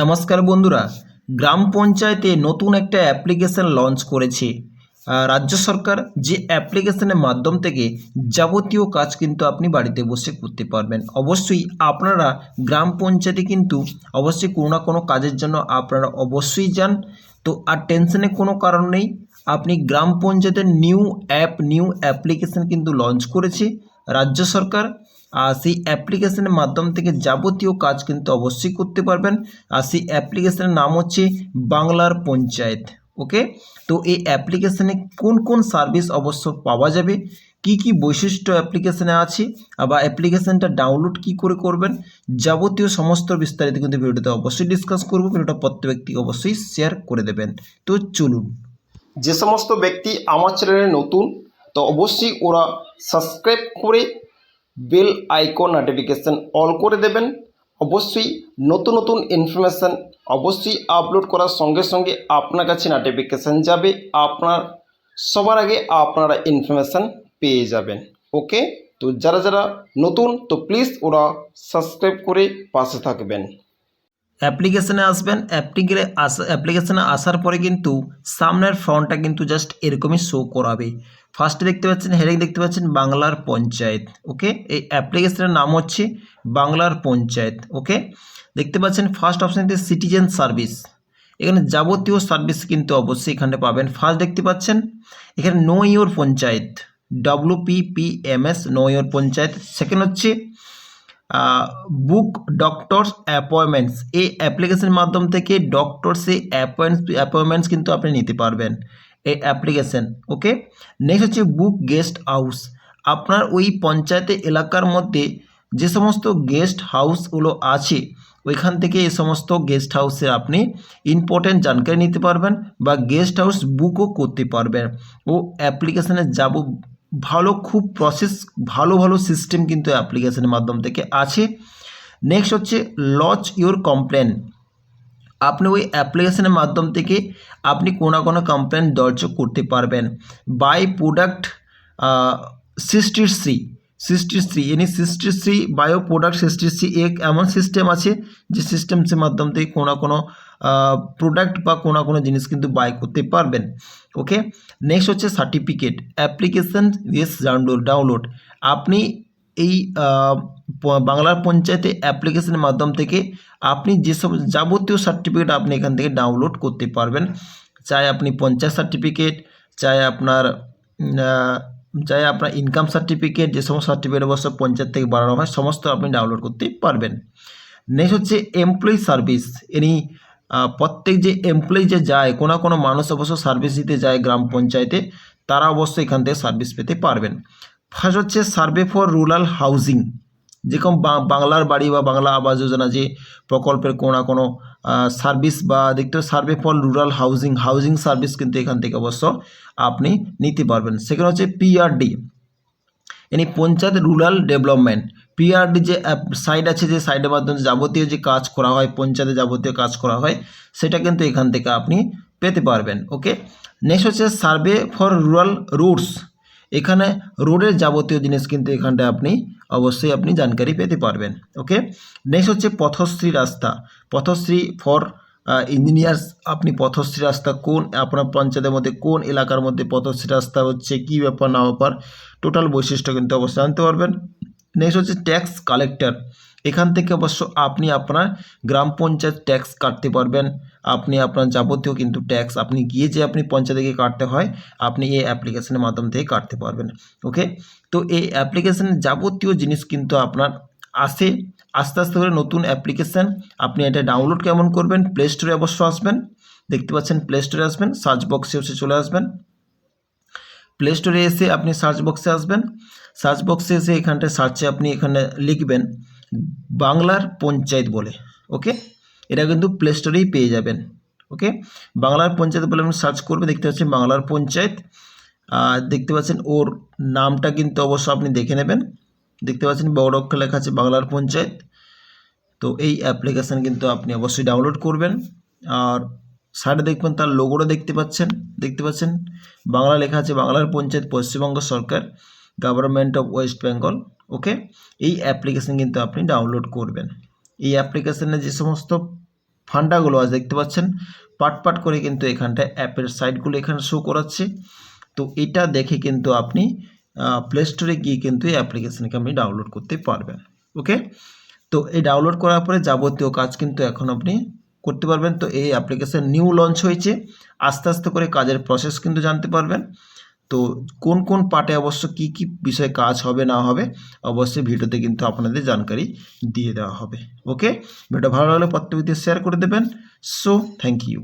নমস্কার বন্ধুরা, গ্রাম পঞ্চায়েতে নতুন একটা অ্যাপ্লিকেশন লঞ্চ করেছে। রাজ্য সরকার যে অ্যাপ্লিকেশনের মাধ্যম থেকে যাবতীয় কাজ কিন্তু আপনি বাড়িতে বসে করতে পারবেন। অবশ্যই আপনারা গ্রাম পঞ্চায়েতে কিন্তু অবশ্যই কোনো না কোনো কাজের জন্য আপনারা অবশ্যই যান। তো আর টেনশনের কোনো কারণ নেই, আপনি গ্রাম পঞ্চায়েতের নিউ অ্যাপ নিউ অ্যাপ্লিকেশন কিন্তু লঞ্চ করেছে। রাজ্য সরকার সেই অ্যাপ্লিকেশনের মাধ্যম থেকে যাবতীয় কাজ কিন্তু অবশ্যই করতে পারবেন। আর সেই অ্যাপ্লিকেশনের নাম হচ্ছে বাংলার পঞ্চায়েত ওকে তো এই অ্যাপ্লিকেশনে কোন কোন সার্ভিস অবশ্য পাওয়া যাবে? কি কি বৈশিষ্ট্য অ্যাপ্লিকেশানে আছে? আবার অ্যাপ্লিকেশানটা ডাউনলোড কি করে করবেন? যাবতীয় সমস্ত বিস্তারিত কিন্তু ভিডিওতে অবশ্যই ডিসকাস করব। ভিডিওটা প্রত্যেক ব্যক্তি অবশ্যই শেয়ার করে দেবেন। তো চলুন। যে সমস্ত ব্যক্তি আমার চ্যানেলে নতুন, তো অবশ্যই ওরা সাবস্ক্রাইব করে বেল আইকন নোটিফিকেশান অল করে দেবেন। অবশ্যই নতুন নতুন ইনফরমেশান অবশ্যই আপলোড করার সঙ্গে সঙ্গে আপনার কাছে নোটিফিকেশান যাবে। আপনার, সবার আগে আপনারা ইনফরমেশান পেয়ে যাবেন। ওকে তো যারা যারা নতুন, তো প্লিজ ওরা সাবস্ক্রাইব করে পাশে থাকবেন। অ্যাপ্লিকেশানে আসবেন। অ্যাপ্লিকে আসা অ্যাপ্লিকেশানে আসার পরে কিন্তু সামনের ফ্রন্টটা কিন্তু জাস্ট এরকমই শো করাবে। ফার্স্টে দেখতে পাচ্ছেন হেডিং দেখতে পাচ্ছেন, বাংলার পঞ্চায়েত ওকে এই অ্যাপ্লিকেশনের নাম হচ্ছে বাংলার পঞ্চায়েত ওকে দেখতে পাচ্ছেন ফার্স্ট অপশানতে সিটিজেন সার্ভিস এখানে যাবতীয় সার্ভিস কিন্তু অবশ্যই এখানে পাবেন। ফার্স্ট দেখতে পাচ্ছেন, এখানে know your panchayat W P P M S know your panchayat. Second হচ্ছে বুক ডক্টরস অ্যাপয়েন্টমেন্টস এই অ্যাপ্লিকেশনের মাধ্যম থেকে ডক্টরসে অ্যাপয়েন্ট অ্যাপয়েন্টমেন্টস কিন্তু আপনি নিতে পারবেন। এই অ্যাপ্লিকেশন ওকে নেক্সট হচ্ছে বুক গেস্ট হাউস আপনার ওই পঞ্চায়েতে এলাকার মধ্যে যে সমস্ত গেস্ট হাউসগুলো আছে, ওইখান থেকে এই সমস্ত গেস্ট হাউসে আপনি ইম্পর্টেন্ট জানকারি নিতে পারবেন বা গেস্ট হাউস বুকও করতে পারবেন। ও অ্যাপ্লিকেশানে যাব, ভালো খুব প্রসেস ভালো ভালো সিস্টেম কিন্তু অ্যাপ্লিকেশনের মাধ্যম থেকে আছে। নেক্সট হচ্ছে লজ ইওর কমপ্লেন আপনি ওই অ্যাপ্লিকেশনের মাধ্যম থেকে আপনি কোনো কোনো কমপ্লেন দর্জ করতে পারবেন। Buy product sixty three sixty three any sixty three bio product sixty three এক এমন সিস্টেম আছে যে সিস্টেমসের মাধ্যম থেকে কোনো কোনো প্রোডাক্ট বা কোনো কোনো জিনিস কিন্তু বাই করতে পারবেন। ওকে নেক্সট হচ্ছে certificate application yes download download আপনি এই বাংলার পঞ্চায়েতে অ্যাপ্লিকেশনের মাধ্যম থেকে আপনি যেসব যাবতীয় সার্টিফিকেট আপনি এখান থেকে ডাউনলোড করতে পারবেন। চাই আপনি পঞ্চায়েত সার্টিফিকেট চাই আপনার চাই আপনার ইনকাম সার্টিফিকেট যে সমস্ত সার্টিফিকেট অবশ্য পঞ্চায়েত থেকে বাড়ানো হয়, সমস্ত আপনি ডাউনলোড করতে পারবেন। নেক্সট হচ্ছে এমপ্লয়ি সার্ভিস এনি প্রত্যেক যে এমপ্লয়ি যে যায়, কোনো কোনো মানুষ অবশ্য সার্ভিস দিতে যায় গ্রাম পঞ্চায়েতে, তারা অবশ্যই এখান থেকে সার্ভিস পেতে পারবেন। ফার্স্ট হচ্ছে সার্ভে ফর রুরাল হাউজিং, যেরকম বাংলার বাড়ি বা বাংলা আবাস যোজনা যে প্রকল্পের কোনো না কোনো সার্ভিস বা দেখতে survey for rural housing housing service কিন্তু এখান থেকে অবশ্য আপনি নিতে পারবেন। সেখানে হচ্ছে PRD any panchayat rural development PRD যে সাইট আছে যে সাইটের মাধ্যমে যাবতীয় যে কাজ করা হয়, পঞ্চায়েতে যাবতীয় কাজ করা হয়, সেটা কিন্তু এখান থেকে আপনি পেতে পারবেন ওকে নেক্সট হচ্ছে সার্ভে ফর রুরাল রুটস এখানে রোডের যাবতীয় জিনিস কিন্তু এখানটায় আপনি অবশ্যই আপনি জানকারি পেতে পারবেন ওকে নেক্সট হচ্ছে পথশ্রী রাস্তা। পথশ্রী ফর ইঞ্জিনিয়ার্স আপনি পথশ্রী রাস্তা কোন, আপনার পঞ্চায়েতের মধ্যে কোন এলাকার মধ্যে পথশ্রী রাস্তা হচ্ছে, কী ব্যাপার না ব্যাপার টোটাল বৈশিষ্ট্য কিন্তু অবশ্যই জানতে পারবেন। নেক্সট হচ্ছে ট্যাক্স কালেক্টর এখান থেকে অবশ্য আপনি আপনার গ্রাম পঞ্চায়েত ট্যাক্স কাটতে পারবেন। আপনি আপনার যাবতীয় কিন্তু ট্যাক্স আপনি গিয়ে যে আপনি পঞ্চায়েতে গিয়ে কাটতে হয়, আপনি এই অ্যাপ্লিকেশনের মাধ্যম থেকে কাটতে পারবেন। ওকে? তো এই অ্যাপ্লিকেশনের যাবতীয় জিনিস কিন্তু আপনার আসে আস্তে আস্তে করে নতুন অ্যাপ্লিকেশান আপনি এটা ডাউনলোড কেমন করবেন? প্লে স্টোরে অবশ্য আসবেন। দেখতে পাচ্ছেন প্লে স্টোরে আসবেন সার্চ বক্সে এসে চলে আসবেন। প্লে স্টোরে এসে আপনি সার্চ বক্সে আসবেন। সার্চ বক্সে এসে এখানটায় সার্চে আপনি এখানে লিখবেন। বাংলার পঞ্চায়েত বলে ওকে এটা কিন্তু প্লে স্টোরেই পেয়ে যাবেন ওকে বাংলার পঞ্চায়েত বলে আপনি সার্চ করবে, দেখতে পাচ্ছেন বাংলার পঞ্চায়েত। আর দেখতে পাচ্ছেন ওর নামটা কিন্তু অবশ্য আপনি দেখে নেবেন। দেখতে পাচ্ছেন বড় অক্ষর লেখা আছে বাংলার পঞ্চায়েত। তো এই অ্যাপ্লিকেশান কিন্তু আপনি অবশ্যই ডাউনলোড করবেন। আর সাইডে দেখবেন তার লোগোটা দেখতে পাচ্ছেন। দেখতে পাচ্ছেন বাংলা লেখা আছে বাংলার পঞ্চায়েত পশ্চিমবঙ্গ সরকার। Government of West Bengal okay এই অ্যাপ্লিকেশান কিন্তু আপনি ডাউনলোড করবেন। এই অ্যাপ্লিকেশানে যে সমস্ত ফান্ডাগুলো আজ দেখতে পাচ্ছেন? পাট পাট করে কিন্তু এখানটায় অ্যাপের সাইটগুলো এখানে শো করাচ্ছে। তো এটা দেখে কিন্তু আপনি প্লে স্টোরে গিয়ে কিন্তু এই অ্যাপ্লিকেশনকে আপনি ডাউনলোড করতে পারবেন ওকে তো এই ডাউনলোড করার পরে যাবতীয় কাজ কিন্তু এখন আপনি করতে পারবেন। তো এই অ্যাপ্লিকেশন নিউ লঞ্চ হয়েছে। আস্তে আস্তে করে কাজের প্রসেস কিন্তু জানতে পারবেন। তো কোন কোন পার্টে অবশ্য কি কি বিষয়ে কাজ হবে, না হবে, অবশ্যই ভিডিওতে কিন্তু আপনাদের জানকারি দিয়ে দেওয়া হবে। ওকে ভিডিও ভালো লাগলে প্রত্যেকটি শেয়ার করে দেবেন। So thank you